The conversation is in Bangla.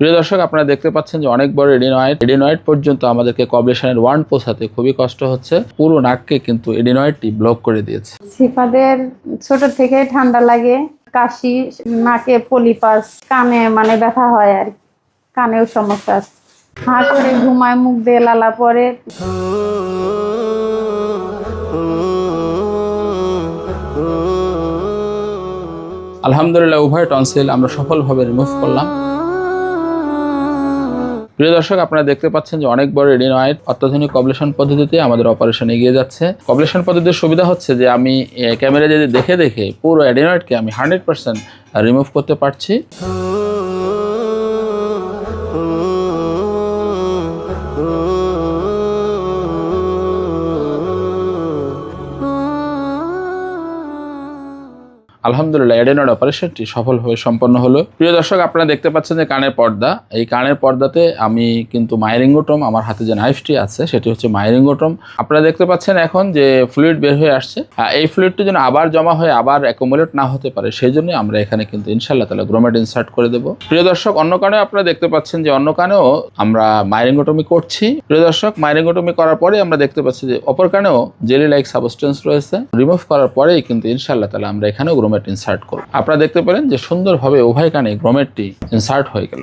প্রিয় দর্শক আপনারা দেখতে পাচ্ছেন যে অনেক বড় এডিনয়েড। এডিনয়েড পর্যন্ত আমাদেরকে কবলেশনের ওয়ান পৌঁছাতে খুবই কষ্ট হচ্ছে। পুরো নাককে কিন্তু এডিনয়েডটি ব্লক করে দিয়েছে। সিফাদের ছোট থেকে ঠান্ডা লাগে কাশি নাকে পলিপাস কানে মানে ব্যথা হয় আর। কানেও সমস্যা আছে। হা করে ঘুমায় মুখ দিয়ে লালা পরে আলহামদুলিল্লাহ উভয় টনসিল আমরা সফলভাবে রিমুভ করলাম। প্রিয় দর্শক, আপনারা দেখতে পাচ্ছেন যে অনেক বড় রেডিনয়েড অত্যাধুনিক কবলেশন পদ্ধতিতে আমাদের অপারেশন এগিয়ে যাচ্ছে। কবলেশন পদ্ধতির সুবিধা হচ্ছে যে আমি ক্যামেরা যদি দেখে দেখে পুরো এডিনয়েডকে আমি হান্ড্রেড পার্সেন্ট রিমুভ করতে পারছি। আলহামদুলিল্লাহ এডেনয়েড অপারেশনটি সফলভাবে সম্পন্ন হলো। প্রিয় দর্শক আপনারা দেখতে পাচ্ছেন যে কানের পর্দা। এই কানের পর্দাতে আমি কিন্তু মাইরিঙ্গোটম আমার হাতে যে নাইফটি আছে সেটি হচ্ছে মাইরিঙ্গোটম আপনারা দেখতে পাচ্ছেন এখন যে ফ্লুইড বের হয়ে আসছে। আহ, এই ফ্লুইডটি যেন আবার জমা হয়ে আবার অ্যাকোমোলেট না হতে পারে সেই জন্য আমরা এখানে কিন্তু ইনশাল্লাহ তাহলে গ্রোমেট ইনসার্ট করে দেবো। প্রিয় দর্শক অন্য কানে আপনারা দেখতে পাচ্ছেন যে অন্য কানেও আমরা মাইরিঙ্গোটমি করছি। প্রিয় দর্শক মাইরিঙ্গোটমি করার পরে আমরা দেখতে পাচ্ছি যে অপর কানেও জেলি লাইক সাবস্টেন্স রয়েছে। রিমুভ করার পরেই কিন্তু ইনশাল্লাহ তাহলে আমরা এখানেও গ্রোমেট ইনসার্ট করব। আপনারা দেখতে পারেন যে সুন্দরভাবে উভয় কানে গ্রোমেটটি ইনসার্ট হয়ে গেল।